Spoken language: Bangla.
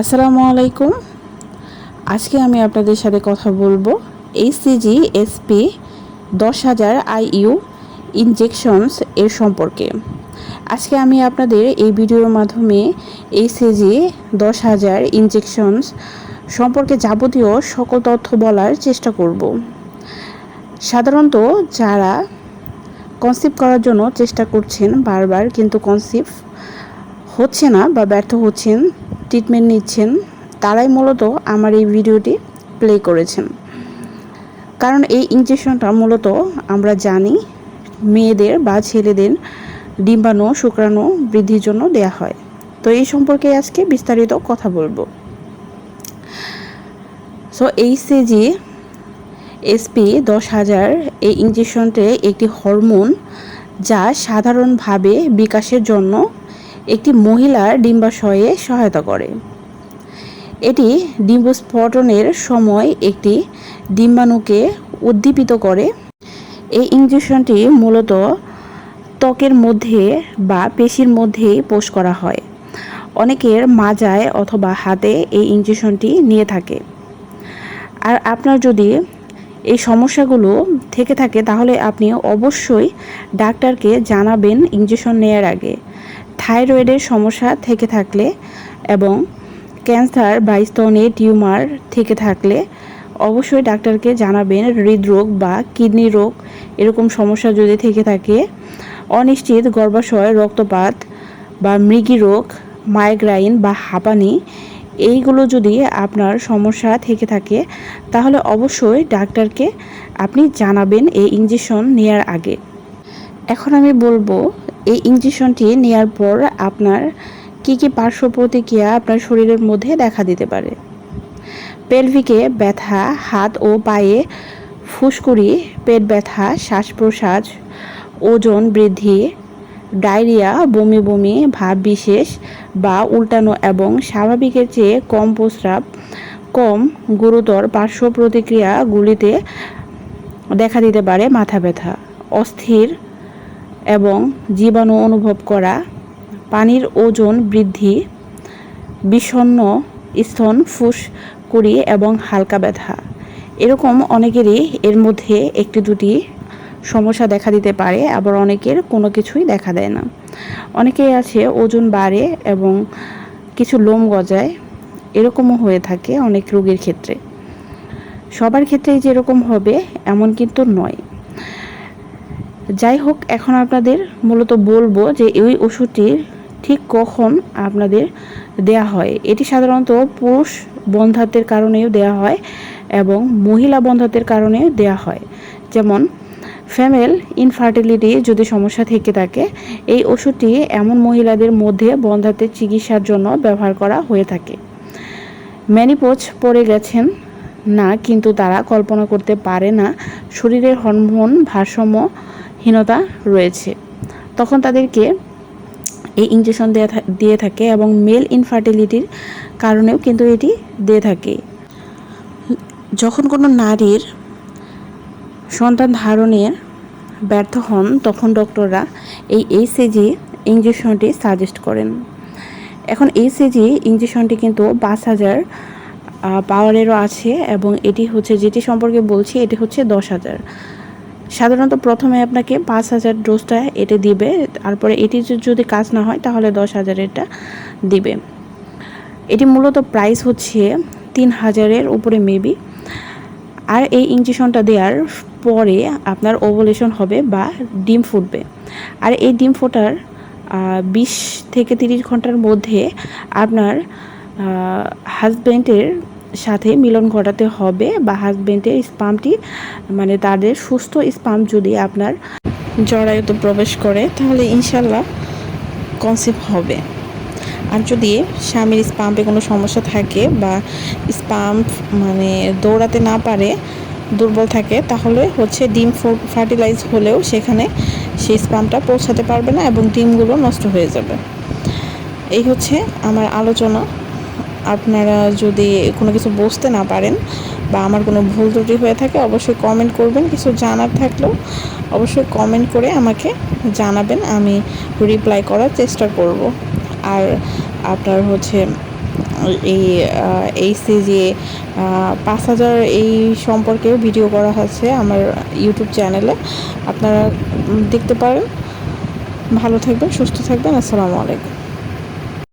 আসসালামু আলাইকুম। আজকে আমি আপনাদের সাথে কথা বলব এইচসিজি এসপি দশ হাজার আইইউ ইনজেকশনস এর সম্পর্কে। আজকে আমি আপনাদের এই ভিডিওর মাধ্যমে এইচসিজি দশ হাজার ইনজেকশনস সম্পর্কে যাবতীয় সকল তথ্য বলার চেষ্টা করব। সাধারণত যারা কনসিভ করার জন্য চেষ্টা করছেন বারবার কিন্তু কনসিভ হচ্ছে না বা ব্যর্থ হচ্ছেন ট্রিটমেন্ট নিচ্ছেন, তারাই মূলত আমার এই ভিডিওটি প্লে করেছেন। কারণ এই ইঞ্জেকশনটা মূলত আমরা জানি মেয়েদের বা ছেলেদের ডিম্বাণু, শুক্রাণু বৃদ্ধির জন্য দেয়া হয়। তো এই সম্পর্কে আজকে বিস্তারিত কথা বলব। সো এই সেজি এসপি দশ হাজার এই ইঞ্জেকশনটি একটি হরমোন যা সাধারণভাবে বিকাশের জন্য একটি মহিলার ডিম্বাশয়ে সহায়তা করে। এটি ডিম্বস্ফোটনের সময় একটি ডিম্বাণুকে উদ্দীপিত করে। এই ইঞ্জেকশনটি মূলত ত্বকের মধ্যে বা পেশির মধ্যেই পোষ করা হয়। অনেকের মাজায় অথবা হাতে এই ইঞ্জেকশনটি নিয়ে থাকে। আর আপনার যদি এই সমস্যাগুলো থেকে থাকে, তাহলে আপনি অবশ্যই ডাক্তারকে জানাবেন ইঞ্জেকশন নেওয়ার আগে। থাইরয়েডের সমস্যা থেকে থাকলে এবং ক্যান্সার বা স্তনে টিউমার থেকে থাকলে অবশ্যই ডাক্তারকে জানাবেন হৃদরোগ বা কিডনি রোগ এরকম সমস্যা যদি থেকে থাকে, অনিশ্চিত গর্ভাশয়, রক্তপাত বা মৃগী রোগ, মাইগ্রাইন বা হাঁপানি, এইগুলো যদি আপনার সমস্যা থেকে থাকে, তাহলে অবশ্যই ডাক্তারকে আপনি জানাবেন এই ইঞ্জেকশন নেওয়ার আগে। এখন আমি বলব এই ইঞ্জেকশনটি নেওয়ার পর আপনার কি কি পার্শ্ব প্রতিক্রিয়া আপনার শরীরের মধ্যে দেখা দিতে পারে? পেলভিকে ব্যথা, হাত ও পায়ে ফুসকুড়ি, পেট ব্যথা শ্বাস প্রশ্বাস ওজন বৃদ্ধি, ডায়রিয়া, বমি বমি, ভাব বিশেষ বা উল্টানো এবং স্বাভাবিকের চেয়ে কম প্রস্রাব, কম গুরুতর পার্শ্ব প্রতিক্রিয়াগুলিতে দেখা দিতে পারে মাথা ব্যথা, অস্থির এবং জীবাণু অনুভব করা, পানির ওজন বৃদ্ধি বিষণ্ন স্তন ফুস করি এবং হালকা ব্যথা। এরকম অনেকেরই এর মধ্যে একটি দুটি সমস্যা দেখা দিতে পারে, আবার অনেকের কোনো কিছুই দেখা দেয় না। অনেকেই আছে, ওজন বাড়ে এবং কিছু লোম গজায়। এরকমও হয়ে থাকে অনেক রোগীর ক্ষেত্রে। সবার ক্ষেত্রেই যেরকম হবে, এমন কিন্তু নয়। যাই হোক এখন আপনাদের মূলত বলব যে এই ওষুধটির ঠিক কখন আপনাদের দেয়া হয়। এটি সাধারণত পুরুষ বন্ধাত্বের কারণেও দেয়া হয় এবং মহিলা বন্ধাত্বের কারণেও দেয়া হয়। যেমন ফ্যামেল ইনফার্টিলিটি যদি সমস্যা থেকে থাকে, এই ওষুধটি এমন মহিলাদের মধ্যে বন্ধাত্বের চিকিৎসার জন্য ব্যবহার করা হয়ে থাকে। ম্যানিপোজ পড়ে গেছেন না, কিন্তু তারা কল্পনা করতে পারে না, শরীরের হরমোন ভারসাম্যহীনতা রয়েছে। তখন তাদেরকে এই ইঞ্জেকশন দেওয়া দিয়ে থাকে এবং মেল ইনফার্টিলিটির কারণেও কিন্তু এটি দিয়ে থাকে। যখন কোনো নারীর সন্তান ধারণের ব্যর্থ হন, তখন ডক্টররা এই এইচএজি ইঞ্জেকশনটি সাজেস্ট করেন। এখন এইচএজি ইঞ্জেকশনটি কিন্তু পাঁচ হাজার পাওয়ারেরও আছে এবং এটি হচ্ছে, যেটি সম্পর্কে বলছি, এটি হচ্ছে দশ হাজার। সাধারণত প্রথমে আপনাকে পাঁচ হাজার ডোজটা এটা দিবে, তারপরে এটি যদি কাজ না হয় তাহলে দশ হাজারেরটা দিবে। এটি মূলত প্রাইস হচ্ছে তিন হাজারের উপরে মেবি আর এই ইঞ্জেকশনটা দেওয়ার পরে আপনার ওভুলেশন হবে বা ডিম ফুটবে। আর এই ডিম ফোটার বিশ থেকে তিরিশ ঘণ্টার মধ্যে আপনার হাজব্যান্ডের সাথে মিলন ঘটাতে হবে বা হাজব্যান্ডের স্পামটি মানে তাদের সুস্থ স্পাম যদি আপনার জরায়ুতে প্রবেশ করে, তাহলে ইনশাল্লাহ কনসেপ্ট হবে। আর যদি স্বামীর স্পাম্পে কোনো সমস্যা থাকে বা স্পাম্প মানে দৌড়াতে না পারে, দুর্বল থাকে, তাহলে হচ্ছে ডিম ফার্টিলাইজ হলেও সেখানে সেই স্পাম্পটা পৌঁছাতে পারবে না এবং ডিমগুলো নষ্ট হয়ে যাবে। এই হচ্ছে আমার আলোচনা। আপনারা যদি কোনো কিছু বুঝতে না পারেন বা আমার কোনো ভুল ত্রুটি হয়ে থাকে, অবশ্যই কমেন্ট করবেন। কিছু জানার থাকলেও অবশ্যই কমেন্ট করে আমাকে জানাবেন। আমি রিপ্লাই করার চেষ্টা করব। আর আপনার হচ্ছে এই এইচসিজি পাঁচ হাজার এই সম্পর্কে ভিডিও করা হয়েছে আমার ইউটিউব চ্যানেলে আপনারা দেখতে পারেন। ভালো থাকবেন, সুস্থ থাকবেন। আসসালামু আলাইকুম।